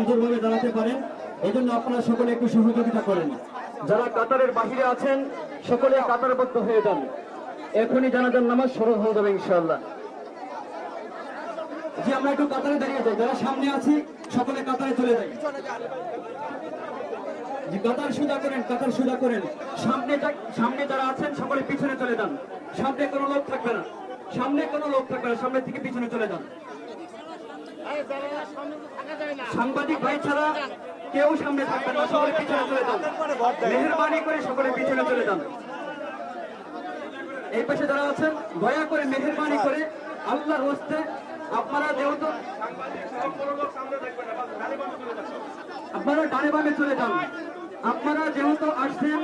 সুন্দরভাবে দাঁড়াতে পারেন। এই জন্য আপনারা সকলে একটু সহযোগিতা করেন। যারা কাতারের বাহিরে আছেন, সকলে কাতারবদ্ধ হয়ে যান। এখনই জানাজার নামাজ শুরু হয়ে যাবে ইনশাআল্লাহ। জি, আমরা একটু কাতারে দাঁড়িয়ে যাই। যারা সামনে আছি, সকলে কাতারে চলে যাই। কাতার সুদা করেন, কাতার সুদা করেন। সামনে সামনে যারা আছেন, সকলে পিছনে চলে যান। সামনে কোনো লোক থাকবে না। সামনে কোনো লোক থাকবে না, সামনে থেকে পিছনে চলে যান। সাংবাদিক ভাই ছাড়া কেউ সামনে থাকবে না সকলে পিছনে চলে যান। মেহরবানি করে সকলে পিছনে চলে যান। এই পাশে যারা আছেন, দয়া করে মেহরবানি করে আল্লাহর হস্তে আপনারা যেহেতু আপনারা ডানে বামে চলে যান। আপনারা যেহেতু আসছেন,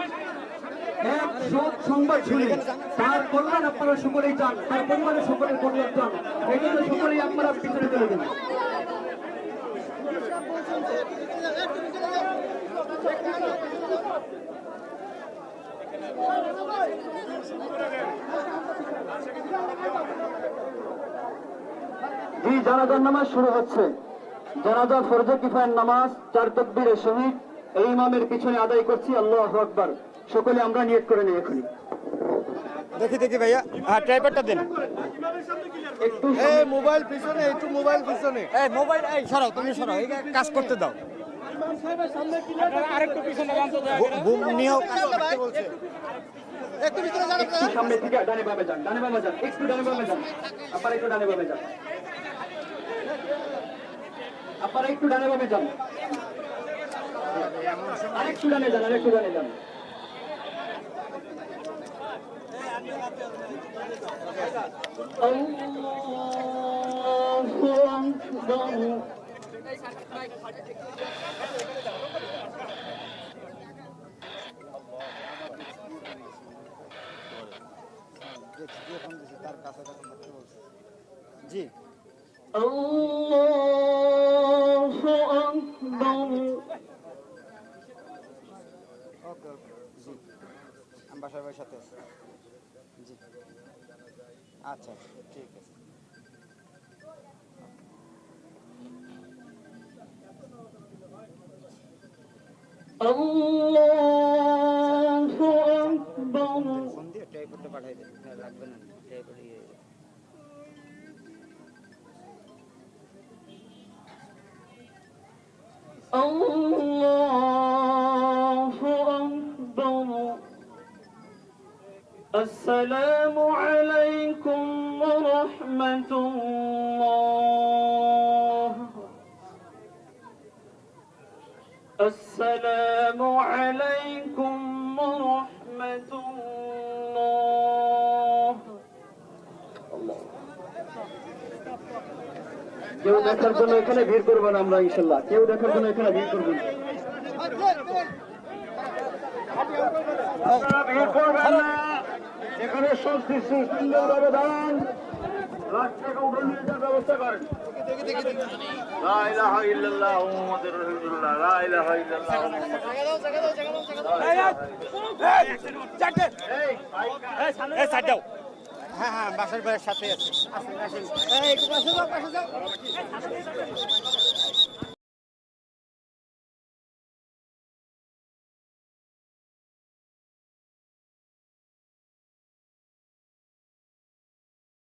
এক সৎ সংবাদ শুনে তার কল্যাণ আপনারা সকলেই চান, তার পরিবারের সকলের কল্যাণ চান। এই জন্য সকলেই আপনারা পিছনে চলে যান। জি, জানাজার নামাজ শুরু হচ্ছে। জানাজা ফরজে কিফায়ের নামাজ চার তকবীরের সহিত এই ইমামের পিছনে আদায় করছি, আল্লাহ আকবার। সকলে আমরা নিয়ত করে নিই এখনই। দেখি দেখি ভাইয়া। হ্যাঁ ট্রাইপ্যাডটা দেন। এই মোবাইল পিছনে একটু মোবাইল পিছনে। এই মোবাইল এই সরাও তুমি সরাও এই কাজ করতে দাও। বু- বুম নিয়েও কাজ করতে বলছে। একটু ভিতরে যান একটু সামনে থেকে ডানে বামে যান ডানে বামে যান একটু ডানে বামে যান। আপনারা একটু ডানে বামে যান। আপনারা একটু ডানে বামে যান। আরেকটু ডানে যান আরেকটু ডানে যান। আল্লাহু আকবার জি আল্লাহু আকবার ওকে ওকে জি আমি বাসার বাড়ির সাথে? জি। আচ্ছা ঠিক আছে। আচ্ছা, লাগবে না। Oh السلام عليكم ورحمة الله السلام عليكم ورحمة الله কেউ দেখার জন্য এখানে ভিড় করবো না আমরা ইনশাল্লাহ কেউ দেখার জন্য এখানে ভিড় করবো না আপনারা ভিড় করবেন না এখানে সংশ্লিষ্ট সুন্দরভাবে দাঁড়ান থেকে উঠে নিয়ে যাওয়ার ব্যবস্থা করেন। হ্যাঁ হ্যাঁ বাসার সাথে আছে।